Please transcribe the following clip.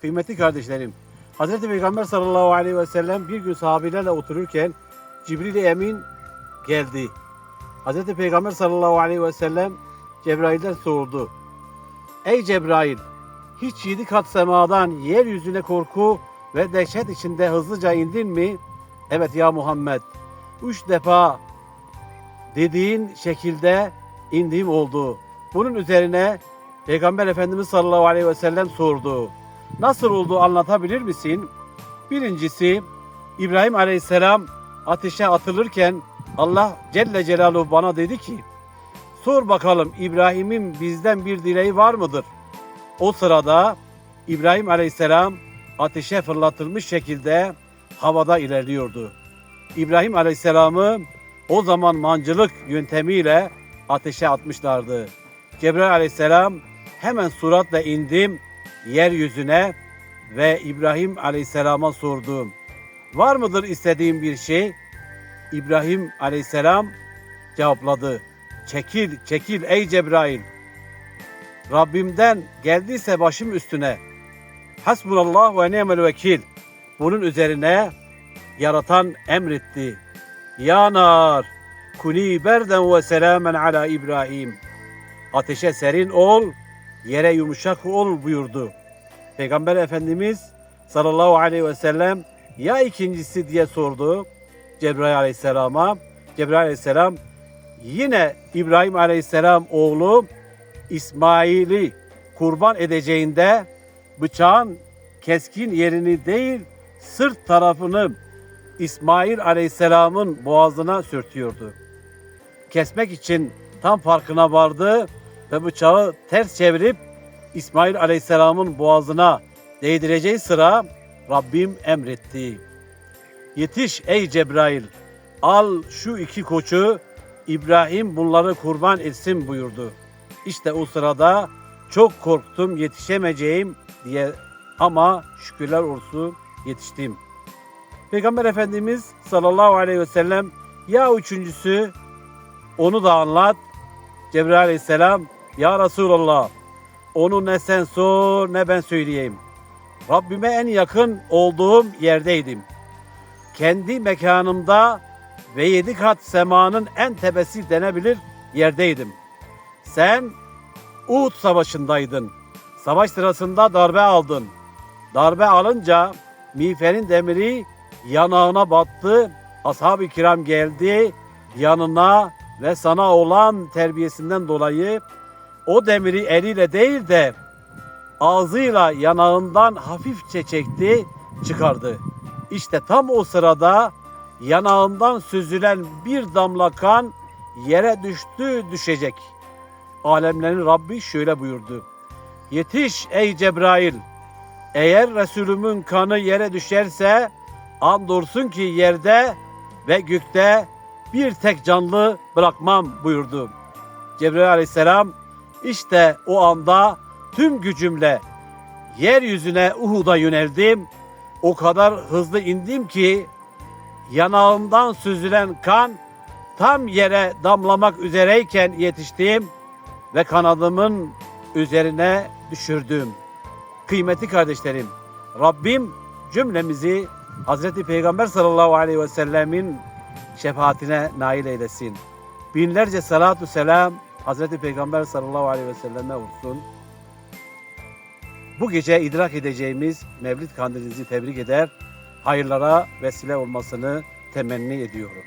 Kıymetli kardeşlerim, Hz. Peygamber sallallahu aleyhi ve sellem bir gün sahabelerle otururken Cibril Emin geldi. Hz. Peygamber sallallahu aleyhi ve sellem Cebrail'den sordu. Ey Cebrail, hiç yedi kat semadan yeryüzüne korku ve dehşet içinde hızlıca indin mi? Evet ya Muhammed. Üç defa dediğin şekilde indiğim oldu. Bunun üzerine Peygamber Efendimiz sallallahu aleyhi ve sellem sordu. Nasıl oldu anlatabilir misin? Birincisi İbrahim aleyhisselam ateşe atılırken Allah Celle Celaluhu bana dedi ki Sor bakalım İbrahim'in bizden bir dileği var mıdır? O sırada İbrahim aleyhisselam ateşe fırlatılmış şekilde havada ilerliyordu. İbrahim aleyhisselamı o zaman mancılık yöntemiyle ateşe atmışlardı. Cebrail aleyhisselam hemen suratla indim yeryüzüne ve İbrahim aleyhisselama sordum. Var mıdır istediğim bir şey? İbrahim aleyhisselam cevapladı. Çekil, çekil ey Cebrail. Rabbimden geldiyse başım üstüne. Hasbunallah ve ni'mel vekil. Bunun üzerine yaratan emretti. Ya nar, kuni berden ve selamen ala İbrahim. Ateşe serin ol, yere yumuşak ol buyurdu. Peygamber Efendimiz sallallahu aleyhi ve sellem ya ikincisi diye sordu Cebrail aleyhisselama. Cebrail aleyhisselam yine İbrahim aleyhisselam oğlu İsmail'i kurban edeceğinde bıçağın keskin yerini değil sırt tarafını İsmail aleyhisselamın boğazına sürtüyordu. Kesmek için tam farkına vardı ve bıçağı ters çevirip İsmail aleyhisselamın boğazına değdireceği sıra Rabbim emretti. Yetiş ey Cebrail, al şu iki koçu, İbrahim bunları kurban etsin buyurdu. İşte o sırada çok korktum yetişemeyeceğim diye ama şükürler olsun yetiştim. Peygamber Efendimiz sallallahu aleyhi ve sellem ya üçüncüsü onu da anlat. Cebrail aleyhisselam ya Resulallah onu ne sen sor ne ben söyleyeyim. Rabbime en yakın olduğum yerdeydim. Kendi mekanımda ve yedi kat semanın en tepesi denebilir yerdeydim. Sen Uhud savaşındaydın. Savaş sırasında darbe aldın. Darbe alınca miğferin demiri yanağına battı. Ashab-ı kiram geldi yanına ve sana olan terbiyesinden dolayı o demiri eliyle değil de ağzıyla yanağından hafifçe çekti, çıkardı. İşte tam o sırada yanağından süzülen bir damla kan yere düştü düşecek. Alemlerin Rabbi şöyle buyurdu. Yetiş ey Cebrail. Eğer Resulümün kanı yere düşerse andolsun ki yerde ve gökte bir tek canlı bırakmam buyurdu. Cebrail aleyhisselam işte o anda tüm gücümle yeryüzüne Uhud'a yöneldim. O kadar hızlı indim ki yanağımdan süzülen kan tam yere damlamak üzereyken yetiştim ve kanadımın üzerine düşürdüm. Kıymetli kardeşlerim, Rabbim cümlemizi Hazreti Peygamber sallallahu aleyhi ve sellemin şefaatine nail eylesin. Binlerce salatu selam Hazreti Peygamber sallallahu aleyhi ve selleme olsun. Bu gece idrak edeceğimiz Mevlid kandilinizi tebrik eder, hayırlara vesile olmasını temenni ediyorum.